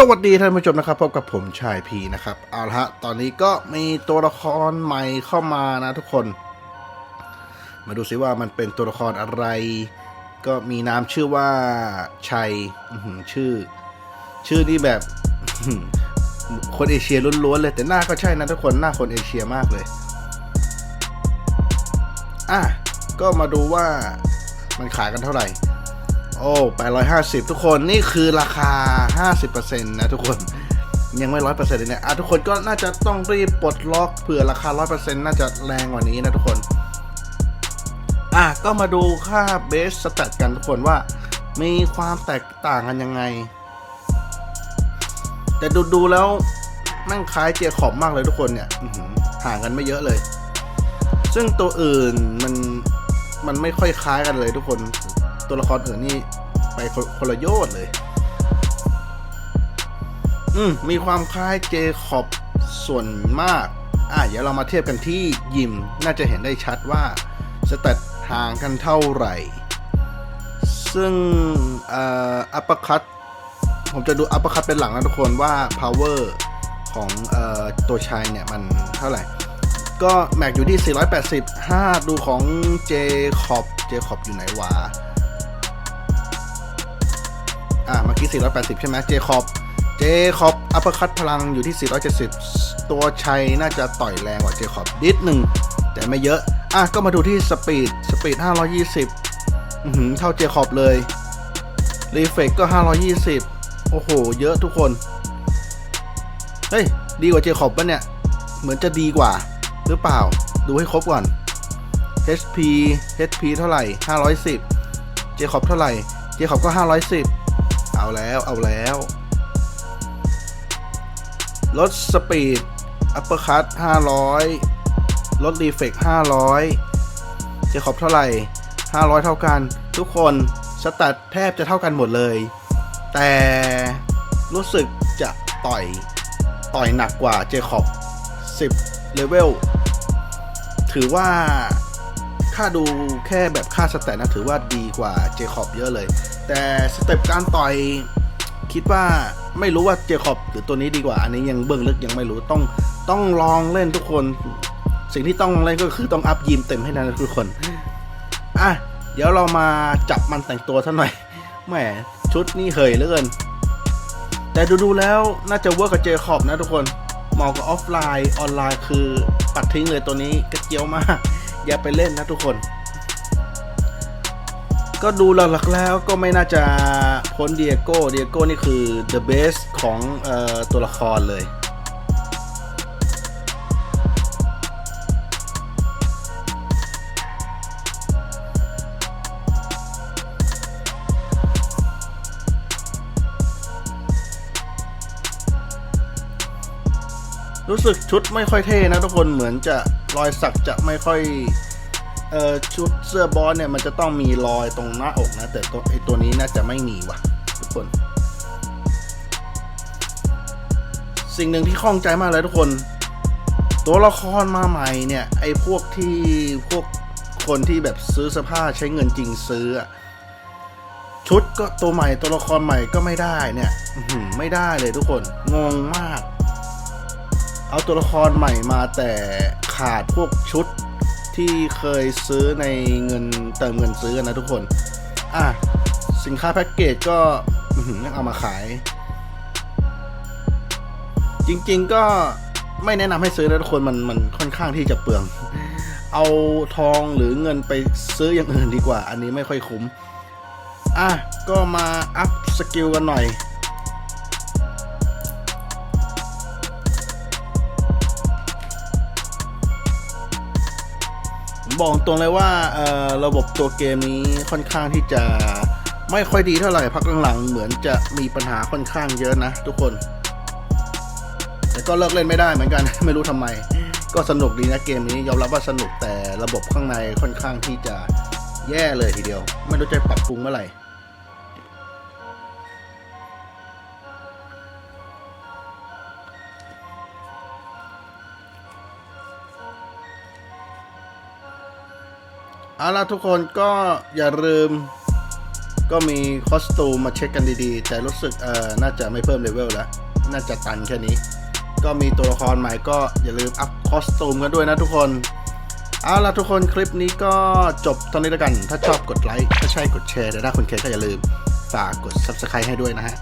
สวัสดีท่านผู้ชมนะครับพบกับผมชายพีนะครับเอาละฮะตอนนี้ก็มีตัวละครใหม่เข้ามานะทุกคน มาดูซิว่ามันเป็นตัวละครอะไร ก็มีนามชื่อว่าชัยชื่อ ชื่อนี่แบบคนเอเชียล้วนๆเลย แต่หน้าก็ใช่นะทุกคนหน้าคนเอเชียมากเลยอะก็มาดูว่ามันขายกันเท่าไหร่ โอ้850 ทุกคนนี่คือราคา 50%นะทุกคนยังไม่100%เลยเนี่ยอะทุกคนก็น่าจะต้องรีบปลดล็อกเผื่อราคา100%น่าจะแรงกว่านี้นะทุกคน อะก็มาดูค่าเบสสแตทกันทุกคนว่า มีความแตกต่างกันยังไง แต่ดูดูแล้วแม่งคล้ายเจียขอบมากเลยทุกคนเนี่ยห่างกันไม่เยอะเลย ซึ่งตัวอื่นมันมันไม่ค่อยคล้ายกันเลยทุกคน ตัวละครอื่นนี่ไปคนละโยชน์เลย อืมมีความคล้ายเจคอบส่วนมาก อะเดี๋ยวเรามาเทียบกันที่ยิม น่าจะเห็นได้ชัดว่าสเตตห่างกันเท่าไหร่ ซึ่งอ่ออัปเปอร์คัตผมจะดูอัปเปอร์คัตเป็นหลังนะทุกคนว่า power ของเอ่อตัวชายเนี่ยมันเท่าไหร่ ก็แม็กอยู่ที่ 485 ดูของ J ขอบ J ขอบอยู่ไหนวะ อะเมื่อกี้ 480 ใช่ไหม J ขอบ J ขอบอัปเปอร์คัตพลังอยู่ที่ 470 ตัวชัยน่าจะต่อยแรงกว่า J ขอบนิดหนึ่ง แต่ไม่เยอะ อะ ก็มาดูที่สปีด สปีด 520 อือหือ เท่า J ขอบเลย รีเฟกก็ 520 โอ้โห เยอะทุกคน เฮ้ย ดีกว่า J ขอบปะเนี่ย เหมือนจะดีกว่า หรือเปล่า ดูให้ครบก่อน HP HP เท่าไหร่ 510 J ขอบเท่าไหร่ J ขอบก็ 510 เอาแล้วเอาแล้วลดสปีดอัปเปอร์คัต500ลดรีเฟก500เจขอบเท่าไหร่ 500 เท่ากัน ทุกคนสแตทแทบจะเท่ากันหมดเลย แต่รู้สึกจะต่อยต่อยหนักกว่าเจคอบ10เลเวลถือว่า ค่าดูแค่แบบค่าสแตทนะถือว่าดีกว่าเจคอบเยอะเลย แต่สเต็ปการต่อยคิดว่าไม่รู้ว่าเจคอบหรือตัวนี้ดีกว่า อันนี้ยังเบื้องลึกยังไม่รู้ต้องต้องลองเล่นทุกคน สิ่งที่ต้องเล่นก็คือต้องอัพยิมเต็มให้ได้นทุกคนอะเดี๋ยวเรามาจับมันแต่งตัวซะหน่อยแหมชุดนี่เหยเหลือเกินแต่ดูๆแล้วน่าจะเวิร์กกับเจคอบนะทุกคนเหมาะกับออฟไลน์ออนไลน์คือปัดทิ้งเลยตัวนี้กระเจียวมาก อย่าไปเล่นนะทุกคน ก็ดูหลักๆแล้วก็ไม่น่าจะพ้นเดียโก้เดียโก้นี่คือ the best ของออตัวละครเลยรู้สึกชุดไม่ค่อยเท่นะทุกคนเหมือนจะ รอยสักจะไม่ค่อยเอ่อชุดเสื้อบอสเนี่ยมันจะต้องมีรอยตรงหน้าอกนะ แต่ตัวไอตัวนี้น่าจะไม่มีว่ะ ทุกคน สิ่งหนึ่งที่ข้องใจมากเลยทุกคน ตัวละครมาใหม่เนี่ย ไอพวกที่พวกคนที่แบบซื้อเสภาใช้เงินจริงซื้อชุดก็ตัวใหม่ตัวละครใหม่ก็ไม่ได้เนี่ยไม่ได้เลยทุกคนงงมาก เอาตัวละครใหม่มาแต่ ขาดพวกชุดที่เคยซื้อในเงินเติมเงินซื้อนะทุกคน อะ สินค้าแพ็กเกจก็อื้องเอามาขาย จริงๆก็ไม่แนะนำให้ซื้อนะทุกคนมันมันค่อนข้างที่จะเปลือง เอาทองหรือเงินไปซื้ออย่างอื่นดีกว่า อันนี้ไม่ค่อยคุ้ม อะ ก็มาอัพสกิลกันหน่อย ผมบอกตรงเลยว่าระบบตัวเกมนี้ค่อนข้างที่จะไม่ค่อยดีเท่าไหร่พักหลังๆเหมือนจะมีปัญหาค่อนข้างเยอะนะทุกคน แต่ก็เลิกเล่นไม่ได้เหมือนกัน ไม่รู้ทำไม ก็สนุกดีนะเกมนี้ยอมรับว่าสนุกแต่ระบบข้างในค่อนข้างที่จะแย่เลยทีเดียว ไม่รู้จะปรับปรุงเมื่อไหร่ เอาล่ะทุกคนก็อย่าลืม ก็มีคอสตูมมาเช็คกันดีๆ แต่รู้สึกเออน่าจะไม่เพิ่มเลเวลแล้ว น่าจะตันแค่นี้ ก็มีตัวละครใหม่ก็อย่าลืมอัพคอสตูมกันด้วยนะทุกคน เอาล่ะทุกคนคลิปนี้ก็จบตอนนี้แล้วกัน ถ้าชอบกดไลค์ ถ้าใช่กดแชร์แต่ถ้าคุณเคก็อย่าลืมฝากกด Subscribe ให้ด้วยนะฮะ